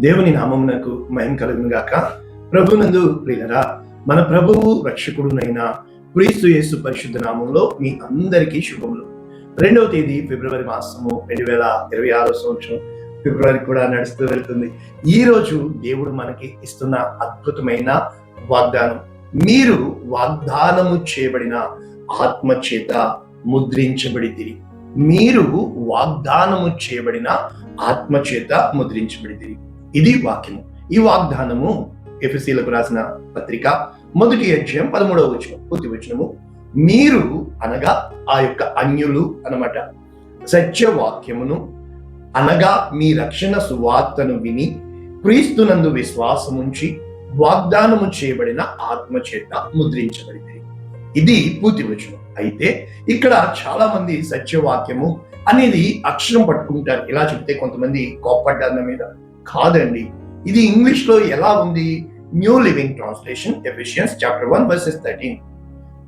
దేవుని నామమునకు మయం కలుగునుగాక. ప్రభునందు ప్రియులరా మన ప్రభువు రక్షకుడునైన క్రీస్తు యేసు పరిశుద్ధ నామంలో మీ అందరికీ శుభములు. రెండవ తేదీ ఫిబ్రవరి మాసము రెండు వేల ఇరవై ఆరో సంవత్సరం ఫిబ్రవరి కూడా నడుస్తూ వెళ్తుంది. ఈ రోజు దేవుడు మనకి ఇస్తున్న అద్భుతమైన వాగ్దానం. మీరు వాగ్దానము చేయబడిన ఆత్మ చేత ముద్రించబడితిరి. మీరు వాగ్దానము చేయబడిన ఆత్మ చేత ముద్రించబడితిరి. ఇది వాక్యము. ఈ వాగ్దానము ఎఫ్ఎస్సీలకు రాసిన పత్రిక మొదటి అధ్యాయం పదమూడవ వచనం పూర్తి వచనము. మీరు అనగా ఆ యొక్క అన్యులు అనమాట సత్యవాక్యమును అనగా మీ రక్షణ సువార్తను విని క్రీస్తునందు విశ్వాసముంచి వాగ్దానము చేయబడిన ఆత్మ చేత ముద్రించబడింది ఇది పూర్తి వచనం. అయితే ఇక్కడ చాలా మంది సత్యవాక్యము అనేది అక్షరం పట్టుకుంటారు. ఇలా చెప్తే కొంతమంది కోప్పడ్డారు నా మీద. కాదండి. ఇది ఇంగ్లీష్లో ఎలా ఉంది? New living translation Ephesians chapter one verses thirteen.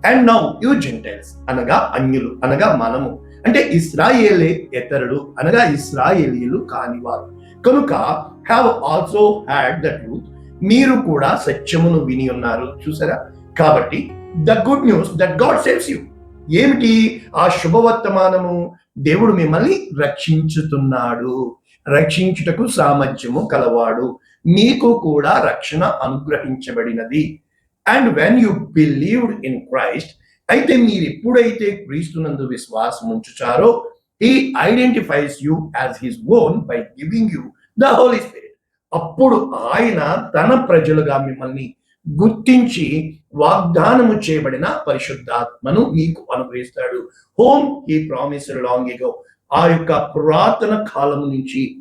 And now you Gentiles అనగా అన్యులు అనగా మనము. అంటే ఇస్రాయేలే ఇతరులు అనగా ఇస్రాయేలీలు కానివారు. కనుక have also had the truth మీరు కూడా సత్యమును విని ఉన్నారు. చూసారా? కాబట్టి the good news that God saves you ఏమిటి? ఆ శుభవర్తమానము దేవుడు మిమ్మల్ని రక్షించుతున్నాడు. రక్షించుటకు సామర్థ్యము కలవాడు. మీకు కూడా రక్షణ అనుగ్రహించబడినది. And when you believed in Christ అయితే మీరు ఎప్పుడైతే క్రీస్తునందు విశ్వాసం ఉంచుచారో ఈ identifies you as his own by giving you the Holy Spirit అప్పుడు ఆయన తన ప్రజలుగా మిమ్మల్ని గుర్తించి వాగ్దానము చేయబడిన పరిశుద్ధాత్మను మీకు అనుగ్రహిస్తాడు. హోమ్ ఈ ప్రామిస్ లాంగ్ ఎగో ఆ యొక్క పురాతన కాలము నుంచి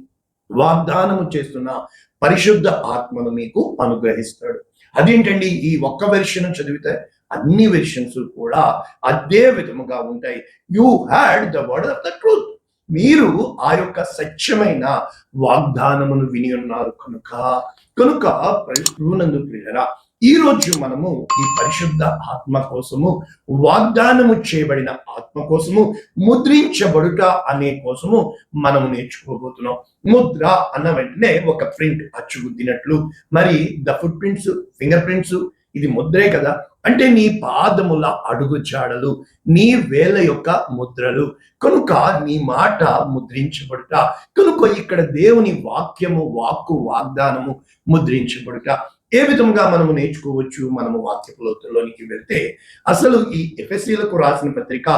వాగ్దానము చేస్తున్న పరిశుద్ధ ఆత్మను మీకు అనుగ్రహిస్తాడు. అదేంటండి? ఈ ఒక్క వెర్షన్ చదివితే అన్ని వెర్షన్స్ కూడా అదే విధముగా ఉంటాయి. You had the word of the truth మీరు ఆ యొక్క సత్యమైన వాగ్దానమును విని ఉన్నారు. కనుక కనుక ప్రభునందు ప్రియరా ఈ రోజు మనము ఈ పరిశుద్ధ ఆత్మ కోసము వాగ్దానము చేయబడిన ఆత్మ కోసము ముద్రించబడుట అనే కోసము మనము నేర్చుకోబోతున్నాం. ముద్ర అన్న వెంటనే ఒక ప్రింట్ అచ్చుగుద్దినట్లు. మరి the footprints fingerprints ఇది ముద్రే కదా? అంటే నీ పాదముల అడుగు జాడలు నీ వేల యొక్క ముద్రలు. కనుక నీ మాట ముద్రించబడుట కనుక ఇక్కడ దేవుని వాక్యము వాక్కు వాగ్దానము ముద్రించబడుట. ఏ విధంగా మనము నేర్చుకోవచ్చు? మనము వాక్యపు వెళ్తే అసలు ఈ ఎఫ్ఎస్సీలకు రాసిన పత్రిక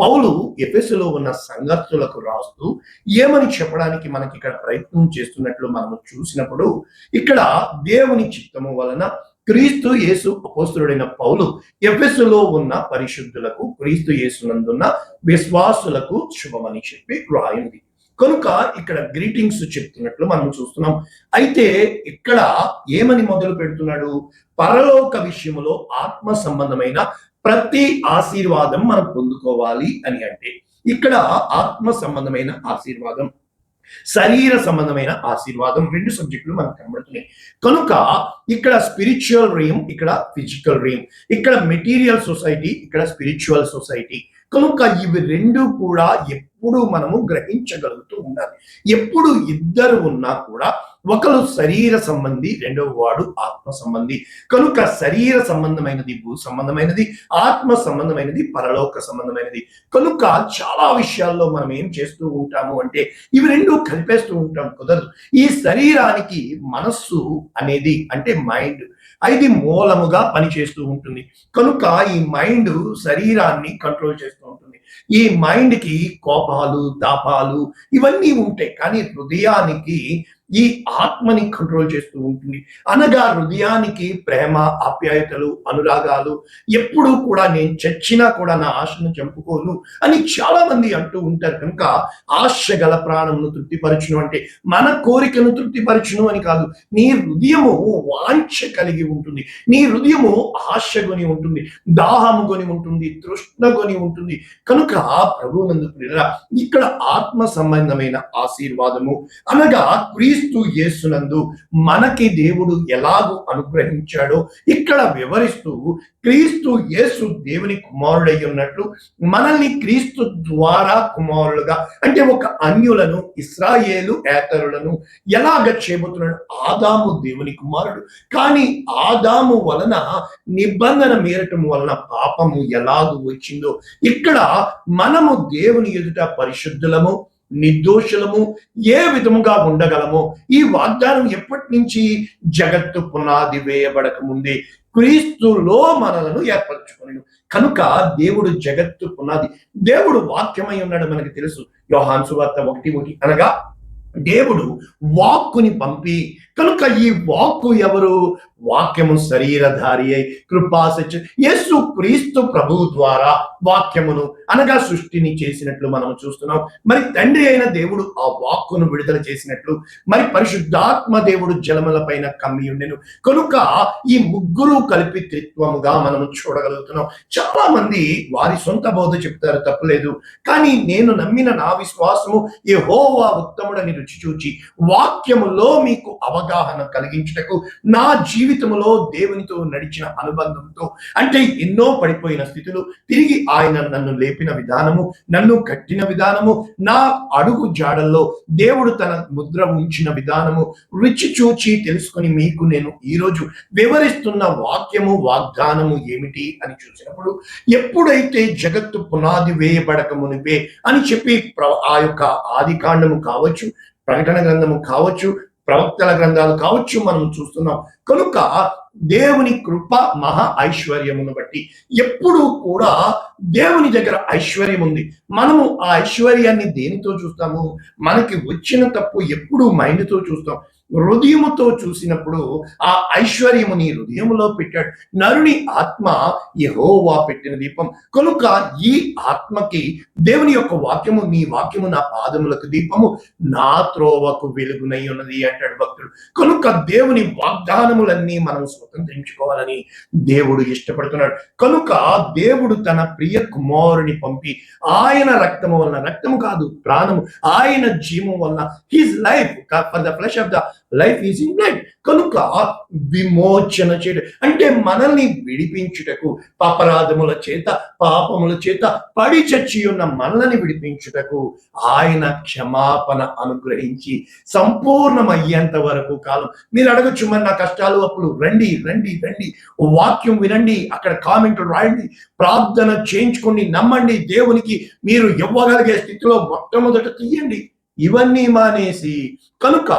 పౌలు ఎఫెసులో ఉన్న సంగతులకు రాస్తూ ఏమని చెప్పడానికి మనకి ఇక్కడ ప్రయత్నం చేస్తున్నట్లు మనము చూసినప్పుడు ఇక్కడ దేవుని చిత్తము వలన క్రీస్తు యేసు అపోస్తుడైన పౌలు ఎఫెసులో ఉన్న పరిశుద్ధులకు క్రీస్తు యేసునందున్న విశ్వాసులకు శుభమని చెప్పి రాయింది కనుక ఇక్కడ గ్రీటింగ్స్ చెప్తున్నట్లు మనం చూస్తున్నాం. అయితే ఇక్కడ ఏమని మొదలు పెడుతున్నాడు? పరలోక విషయంలో ఆత్మ సంబంధమైన ప్రతి ఆశీర్వాదం మనం పొందుకోవాలి అని అంటే ఇక్కడ ఆత్మ సంబంధమైన ఆశీర్వాదం శరీర సంబంధమైన ఆశీర్వాదం రెండు సబ్జెక్టులు మనకు కనబడుతున్నాయి. కనుక ఇక్కడ స్పిరిచువల్ రీమ్ ఇక్కడ ఫిజికల్ రీమ్ ఇక్కడ మెటీరియల్ సొసైటీ ఇక్కడ స్పిరిచువల్ సొసైటీ కనుక ఇవి రెండు కూడా ఎప్పుడు మనము గ్రహించగలుగుతూ ఉండాలి. ఎప్పుడు ఇద్దరు ఉన్నా కూడా ఒకరు శరీర సంబంధి రెండవ వాడు ఆత్మ సంబంధి. కనుక శరీర సంబంధమైనది భూ సంబంధమైనది ఆత్మ సంబంధమైనది పరలోక సంబంధమైనది. కనుక చాలా విషయాల్లో మనం ఏం చేస్తూ ఉంటాము అంటే ఇవి రెండు కలిపేస్తూ ఉంటాం కుదరదు. ఈ శరీరానికి మనస్సు అనేది అంటే మైండ్. ఇది మూలముగా పనిచేస్తూ ఉంటుంది. కనుక ఈ మైండ్ శరీరాన్ని కంట్రోల్ చేస్తూ ఈ మైండ్కి కోపాలు తాపాలు ఇవన్నీ ఉంటాయి. కానీ హృదయానికి ఈ ఆత్మని కంట్రోల్ చేస్తూ ఉంటుంది. అనగా హృదయానికి ప్రేమ ఆప్యాయతలు అనురాగాలు ఎప్పుడూ కూడా నేను చచ్చినా కూడా నా ఆశను చంపుకోను అని చాలా మంది అంటూ ఉంటారు. కనుక ఆశ గల ప్రాణమును తృప్తిపరచును అంటే మన కోరికను తృప్తిపరచును అని కాదు. నీ హృదయము వాంఛ కలిగి ఉంటుంది. నీ హృదయము ఆశ కొని ఉంటుంది. దాహము కొని ఉంటుంది. తృష్ణ కొని ఉంటుంది. కనుక ప్రభునందు ప్రియులారా, ఇక్కడ ఆత్మ సంబంధమైన ఆశీర్వాదము అనగా క్రీస్తు క్రీస్తు యేసునందు మనకి దేవుడు ఎలాగూ అనుగ్రహించాడో ఇక్కడ వివరిస్తూ క్రీస్తు యేసు దేవుని కుమారుడై ఉన్నట్లు మనల్ని క్రీస్తు ద్వారా కుమారులుగా అంటే ఒక అన్యులను ఇస్రాయేలు ఏతరులను ఎలాగ చేయబోతున్నాడు? ఆదాము దేవుని కుమారుడు. కానీ ఆదాము వలన నిబంధన మీరటం వలన పాపము ఎలాగూ వచ్చిందో ఇక్కడ మనము దేవుని ఎదుట పరిశుద్ధులము నిర్దోషులము ఏ విధముగా ఉండగలము? ఈ వాగ్దానం ఎప్పటి నుంచి జగత్తు పునాది వేయబడక ముందే క్రీస్తులో మనలను ఏర్పరచుకున్నాడు కనుక దేవుడు జగత్తు పునాది దేవుడు వాక్యమై ఉన్నాడు మనకి తెలుసు. యోహాన్సు వార్త ఒకటి ఒకటి అనగా దేవుడు వాక్కుని పంపి కనుక ఈ వాక్కు ఎవరు? వాక్యము శరీరధారి అయి కృపాసచ్చు యేసు క్రీస్తు ప్రభువు ద్వారా వాక్యమును అనగా సృష్టిని చేసినట్లు మనం చూస్తున్నాం. మరి తండ్రి అయిన దేవుడు ఆ వాక్కును విడుదల చేసినట్లు మరి పరిశుద్ధాత్మ దేవుడు జలముల పైన కమ్మి ఉండెను. కనుక ఈ ముగ్గురు కలిపి త్రిత్వముగా మనం చూడగలుగుతున్నాం. చాలా మంది వారి సొంత బోధ చెప్తారు తప్పులేదు. కానీ నేను నమ్మిన నా విశ్వాసము ఏ హోవా ఉత్తముడని రుచి చూచి వాక్యములో మీకు అవగాహన కలిగించుటకు నా జీవితంలో దేవునితో నడిచిన అనుబంధంతో అంటే ఎన్నో పడిపోయిన స్థితులు తిరిగి ఆయన నన్ను లేపిన విధానము నన్ను కట్టిన విధానము నా అడుగు జాడల్లో దేవుడు తన ముద్ర ఉంచిన విధానము రుచి చూచి తెలుసుకొని మీకు నేను ఈరోజు వివరిస్తున్న వాక్యము వాగ్దానము ఏమిటి అని చూసినప్పుడు ఎప్పుడైతే జగత్తు పునాది వేయబడక మునిపే అని చెప్పి ఆ యొక్క ఆది కాండము కావచ్చు ప్రకటన గ్రంథము కావచ్చు ప్రవక్తల గ్రంథాలు కావచ్చు మనం చూస్తున్నాం. కనుక దేవుని కృప మహా ఐశ్వర్యమును బట్టి ఎప్పుడూ కూడా దేవుని దగ్గర ఐశ్వర్యం ఉంది. మనము ఆ ఐశ్వర్యాన్ని దేనితో చూస్తాము? మనకి వచ్చిన తప్పు ఎప్పుడు మైండ్తో చూస్తాం. హృదయముతో చూసినప్పుడు ఆ ఐశ్వర్యము నీ హృదయములో పెట్టాడు. నరుని ఆత్మ యహోవా పెట్టిన దీపం. కనుక ఈ ఆత్మకి దేవుని యొక్క వాక్యము నీ వాక్యము నా పాదములకు దీపము. నా త్రోవకు వెలుగునై ఉన్నది అంటాడు భక్తుడు. కనుక దేవుని వాగ్దానములన్నీ మనం స్వతంత్రించుకోవాలని దేవుడు ఇష్టపడుతున్నాడు. కనుక దేవుడు తన ప్రియ కుమారుని పంపి ఆయన రక్తము వలన రక్తము కాదు ప్రాణము ఆయన జీవం వలన his life for the flesh of the life is in blood కనుక విమోచన చేయడం అంటే మనల్ని విడిపించుటకు పాపరాధముల చేత పాపముల చేత పడి చచ్చి ఉన్న మనల్ని విడిపించుటకు ఆయన క్షమాపణ అనుగ్రహించి సంపూర్ణమయ్యేంత వరకు కాలం. మీరు అడగచ్చు మరి నా కష్టాలు అప్పుడు. రండి రండి రండి. వాక్యం వినండి అక్కడ కామెంట్లు రాయండి. ప్రార్థన చేయించుకోండి నమ్మండి దేవునికి. మీరు ఇవ్వగలిగే స్థితిలో మొట్టమొదట తీయండి. ఇవన్నీ మానేసి కనుక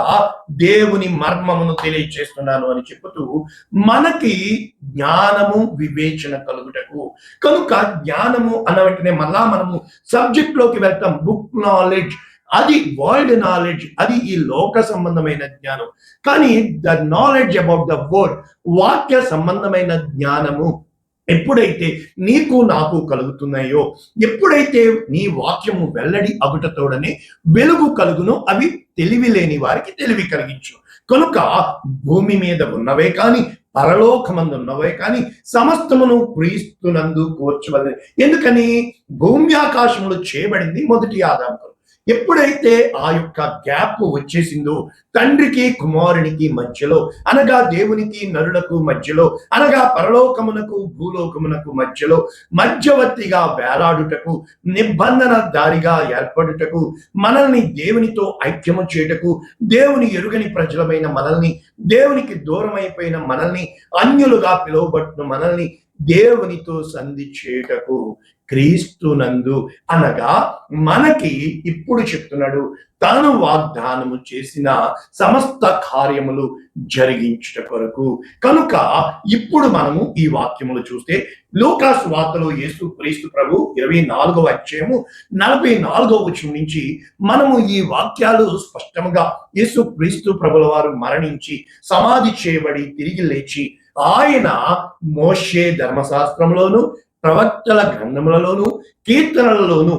దేవుని మర్మమును తెలియచేస్తున్నాను అని చెబుతూ మనకి జ్ఞానము వివేచన కలుగుటకు. కనుక జ్ఞానము అన్న వెంటనే మళ్ళా మనము సబ్జెక్ట్లోకి వెళ్తాం. బుక్ నాలెడ్జ్ అది వరల్డ్ నాలెడ్జ్ అది ఈ లోక సంబంధమైన జ్ఞానం. కానీ the knowledge about the word వాక్య సంబంధమైన జ్ఞానము. ఎప్పుడైతే నీకు నాకు కలుగుతున్నాయో ఎప్పుడైతే నీ వాక్యము వెల్లడి అగుటతోడనే వెలుగు కలుగునో అవి తెలివి లేని వారికి తెలివి కలిగించు. కనుక భూమి మీద ఉన్నవే కానీ పరలోకమందు ఉన్నవే కానీ సమస్తమును క్రీస్తునందు కూర్చవలని ఎందుకని? భూమి ఆకాశములు చేయబడింది మొదటి ఆదాము ఎప్పుడైతే ఆ యొక్క గ్యాప్ వచ్చేసిందో తండ్రికి కుమారునికి మధ్యలో అనగా దేవునికి నరులకు మధ్యలో అనగా పరలోకమునకు భూలోకమునకు మధ్యలో మధ్యవర్తిగా వేలాడుటకు నిబంధన దారిగా ఏర్పడుటకు మనల్ని దేవునితో ఐక్యము చేయుటకు దేవుని ఎరుగని ప్రజలమైన మనల్ని దేవునికి దూరమైపోయిన మనల్ని అన్యులుగా పిలువబట్టిన మనల్ని దేవునితో సంధి చేయుటకు క్రీస్తునందు అనగా మనకి ఇప్పుడు చెప్తున్నాడు తాను వాగ్దానము చేసిన సమస్త కార్యములు జరిగించుట కొరకు. కనుక ఇప్పుడు మనము ఈ వాక్యములు చూస్తే లూకాస్ వార్తలో యేసు క్రీస్తు ప్రభు ఇరవై నాలుగవ అధ్యాయము నలభై నాలుగవ వచనం నుంచి మనము ఈ వాక్యాలు స్పష్టంగా యేసు క్రీస్తు ప్రభుల వారు మరణించి సమాధి చేయబడి తిరిగి లేచి ఆయన మోషే ధర్మశాస్త్రంలోను ప్రవక్తల గ్రంథములలోను కీర్తనలలోను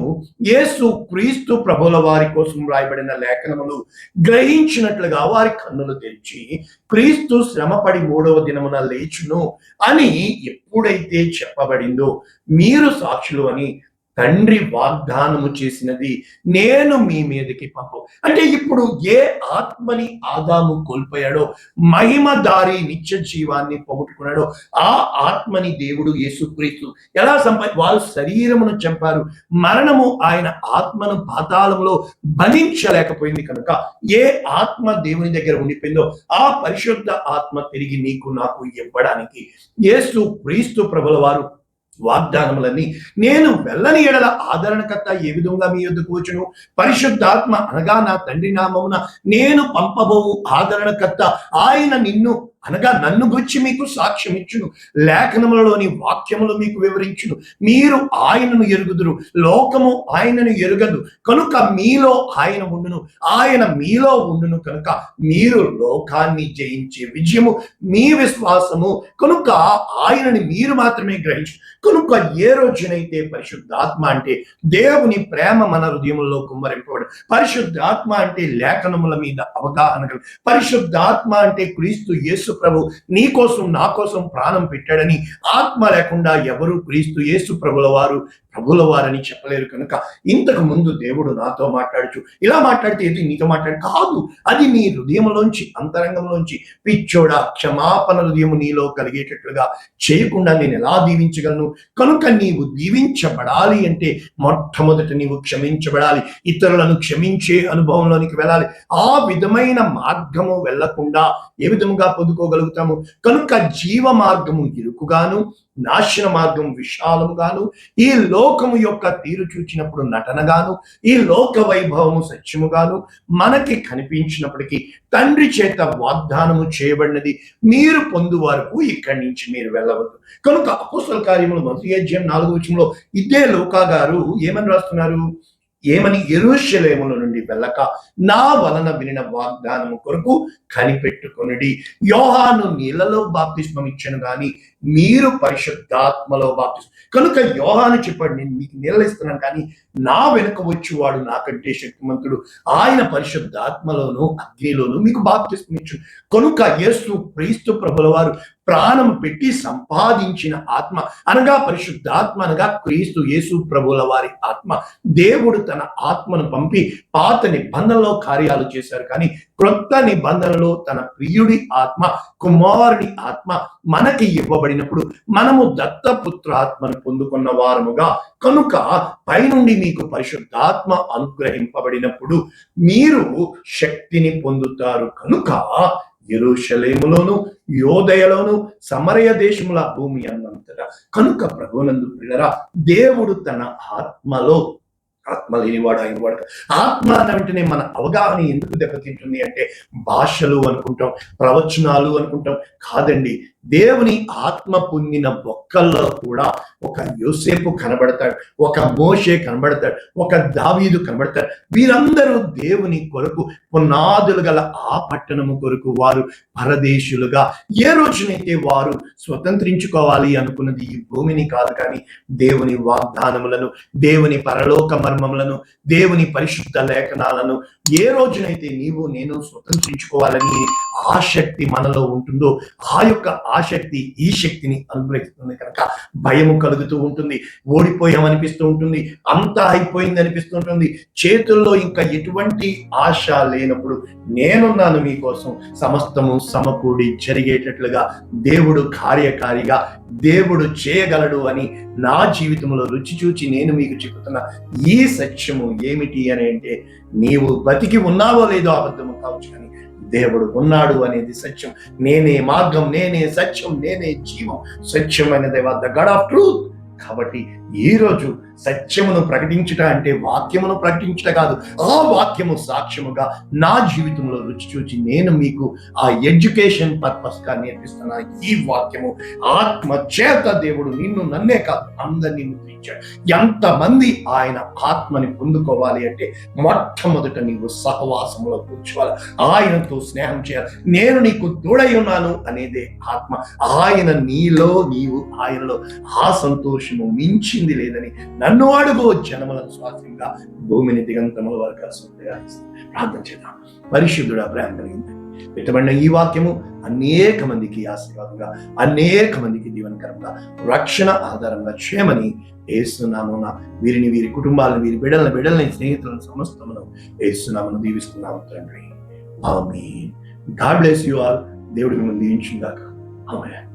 యేసు క్రీస్తు ప్రభుల వారి కోసం రాయబడిన లేఖనములు గ్రహించినట్లుగా వారి కన్నులు తెరిచి క్రీస్తు శ్రమపడి మూడవ దినమున లేచును అని ఎప్పుడైతే చెప్పబడిందో మీరు సాక్షులు అని తండ్రి వాగ్దానము చేసినది నేను మీ మీదకి పంపు. అంటే ఇప్పుడు ఏ ఆత్మని ఆదాము కోల్పోయాడో మహిమ దారి నిత్య జీవాన్ని పోగొట్టుకున్నాడో ఆ ఆత్మని దేవుడు యేసుక్రీస్తు ఎలా సంపా వారు శరీరమును చంపారు. మరణము ఆయన ఆత్మను పాతాళంలో బంధించలేకపోయింది కనుక ఏ ఆత్మ దేవుని దగ్గర ఉండిపోయిందో ఆ పరిశుద్ధ ఆత్మ తిరిగి నీకు నాకు ఇవ్వడానికి యేసు క్రీస్తు ప్రభుల వారు వాగ్దానములన్నీ నేను వెళ్ళని ఎడల ఆదరణకర్త ఏ విధంగా మీ యొద్దకు వచ్చును? పరిశుద్ధాత్మ అనగా నా తండ్రి నామమున నేను పంపబోవు ఆదరణకర్త. ఆయన నిన్ను అనగా నన్ను గురించి మీకు సాక్ష్యం ఇచ్చును లేఖనములలోని వాక్యములు మీకు వివరించును. మీరు ఆయనను ఎరుగుదురు లోకము ఆయనను ఎరుగదు కనుక మీలో ఆయన ఉండును. ఆయన మీలో ఉండును కనుక మీరు లోకాన్ని జయించే విజయము మీ విశ్వాసము కనుక ఆయనని మీరు మాత్రమే గ్రహించు. కనుక ఏ రోజునైతే పరిశుద్ధాత్మ అంటే దేవుని ప్రేమ మన హృదయంలో కుమ్మరింపబడు. పరిశుద్ధాత్మ అంటే లేఖనముల మీద అవగాహన కలుగు. పరిశుద్ధాత్మ అంటే క్రీస్తు యేసు ప్రభు నీ కోసం నా కోసం ప్రాణం పెట్టాడని ఆత్మ లేకుండా ఎవరు క్రీస్తు యేసు ప్రభుల వారు ప్రభుల వారని చెప్పలేరు కనుక ఇంతకు ముందు దేవుడు నాతో మాట్లాడుచు. ఇలా మాట్లాడితే ఇది నీతో మాట్లాడు కాదు. అది నీ హృదయంలోంచి అంతరంగంలోంచి పిచ్చోడా క్షమాపణ హృదయము నీలో కలిగేటట్లుగా చేయకుండా నేను ఎలా దీవించగలను? కనుక నీవు దీవించబడాలి అంటే మొట్టమొదట నీవు క్షమించబడాలి. ఇతరులను క్షమించే అనుభవంలోనికి వెళ్ళాలి. ఆ విధమైన మార్గము వెళ్ళకుండా ఏ విధముగా పొందుకోగలుగుతాము కనుక జీవ మార్గము ఇరుకుగాను నాశన మార్గం విశాలముగాను ఈ లోకము యొక్క తీరు చూచినప్పుడు నటనగాను ఈ లోక వైభవము సత్యముగాను మనకి కనిపించినప్పటికీ తండ్రి చేత వాగ్దానము చేయబడినది మీరు పొందు వరకు ఇక్కడి నుంచి మీరు వెళ్ళవద్దు. కనుక అపోస్తల కార్యములు మొదటి అధ్యాయం నాలుగు విషయంలో ఇదే లోకా గారు ఏమని రాస్తున్నారు? ఏమని ఎరుషలేముల నుండి వెళ్ళక నా వలన వినిన వాగ్దానము కొరకు కనిపెట్టుకొనిడి. యోహాను నీళ్ళలో బాప్తిస్మం ఇచ్చను గాని మీరు పరిశుద్ధాత్మలో బాప్తిస్మం కనుక యోహాను చెప్పాడు నేను మీకు నీళ్ళ ఇస్తున్నాను కానీ నా వెనుక వచ్చేవాడు నాకంటే శక్తిమంతుడు. ఆయన పరిశుద్ధాత్మలోను అగ్నిలోను మీకు బాప్తిస్మం ఇచ్చు కనుక యేసు క్రీస్తు ప్రభుల వారు ప్రాణం పెట్టి సంపాదించిన ఆత్మ అనగా పరిశుద్ధాత్మ అనగా క్రీస్తు యేసు ప్రభుల వారి ఆత్మ. దేవుడు తన ఆత్మను పంపి పాత నిబంధనలో కార్యాలు చేశారు. కానీ క్రొత్త నిబంధనలో తన ప్రియుడి ఆత్మ కుమారుడి ఆత్మ మనకి ఇవ్వబడినప్పుడు మనము దత్తపుత్ర ఆత్మను పొందుకున్న వారముగా. కనుక పైనుండి మీకు పరిశుద్ధాత్మ అనుగ్రహింపబడినప్పుడు మీరు శక్తిని పొందుతారు. కనుక ఎరుషలేములోను యోదయలోను సమరయ దేశముల భూమి అన్నంతటా. కనుక ప్రభునందు పిల్లరా దేవుడు తన ఆత్మలో ఆత్మ లేనివాడు ఆయన వాడు. ఆత్మ అన్న వెంటనే మన అవగాహన ఎందుకు దెబ్బతింటుంది అంటే భాషలు అనుకుంటాం ప్రవచనాలు అనుకుంటాం కాదండి. దేవుని ఆత్మ పొందిన ఒక్కల్లో కూడా ఒక యోసేపు కనబడతాడు ఒక మోషే కనబడతాడు ఒక దావీదు కనబడతాడు. వీరందరూ దేవుని కొరకు పునాదులు గల ఆ పట్టణము కొరకు వారు పరదేశులుగా. ఏ రోజునైతే వారు స్వతంత్రించుకోవాలి అనుకున్నది ఈ భూమిని కాదు కానీ దేవుని వాగ్దానములను దేవుని పరలోక ధర్మములను దేవుని పరిశుద్ధ లేఖనాలను ఏ రోజునైతే నీవు నేను స్వతంత్రించుకోవాలని ఆసక్తి మనలో ఉంటుందో ఆ యొక్క ఆసక్తి ఈ శక్తిని అనుగ్రహిస్తుంది కనుక భయము కలుగుతూ ఉంటుంది ఓడిపోయామనిపిస్తూ ఉంటుంది అంతా అయిపోయింది అనిపిస్తుంటుంది చేతుల్లో ఇంకా ఎటువంటి ఆశ లేనప్పుడు నేనున్నాను మీకోసం సమస్తము సమకూడి జరిగేటట్లుగా దేవుడు కార్యకారిగా దేవుడు చేయగలడు అని నా జీవితంలో రుచి చూచి నేను మీకు చెబుతున్న ఈ సత్యము ఏమిటి అని అంటే నీవు బతికి ఉన్నావో లేదో అబద్ధము కావచ్చు కానీ దేవుడు ఉన్నాడు అనేది సత్యం. నేనే మార్గం నేనే సత్యం నేనే జీవం. సత్యమైన దేవ ద గడ్ ఆఫ్ ట్రూత్. కాబట్టి ఈ రోజు సత్యమును ప్రకటించుట అంటే వాక్యమును ప్రకటించుట కాదు ఆ వాక్యము సాక్ష్యముగా నా జీవితంలో రుచి చూచి నేను మీకు ఆ ఎడ్యుకేషన్ పర్పస్గా నేర్పిస్తున్న ఈ వాక్యము. ఆత్మ చేత దేవుడు నిన్ను నన్నే కాదు అందరినీ ముద్రించాడు ఎంతమంది ఆయన ఆత్మని పొందుకోవాలి అంటే మొట్టమొదట నీవు సహవాసంలో కూర్చోవాలి. ఆయనతో స్నేహం చేయాలి. నేను నీకు తోడై ఉన్నాను అనేదే ఆత్మ. ఆయన నీలో నీవు ఆయనలో ఆ సంతోషము మించింది లేదని నన్ను వాడుకో జనముల స్వాస్థ్యంగా భూమిని దిగంతముల వరకు ప్రార్థన చేద్దాం. పరిశుద్ధుడా ప్రేమ కలిగింది పెట్టబడిన ఈ వాక్యము అనేక మందికి ఆశీర్వాదంగా అనేక మందికి దీవనకరంగా రక్షణ ఆధారంగా చేయమని ఏసునామున వీరిని వీరి కుటుంబాలను వీరి బిడ్డలను బిడ్డలని స్నేహితులను సమస్తమును ఏసునామను దీవిస్తున్నాము తండ్రి. ఆమె గాడ్ బ్లెస్ యు ఆల్. దేవుడికి ముందు దీవించిందాక ఆమె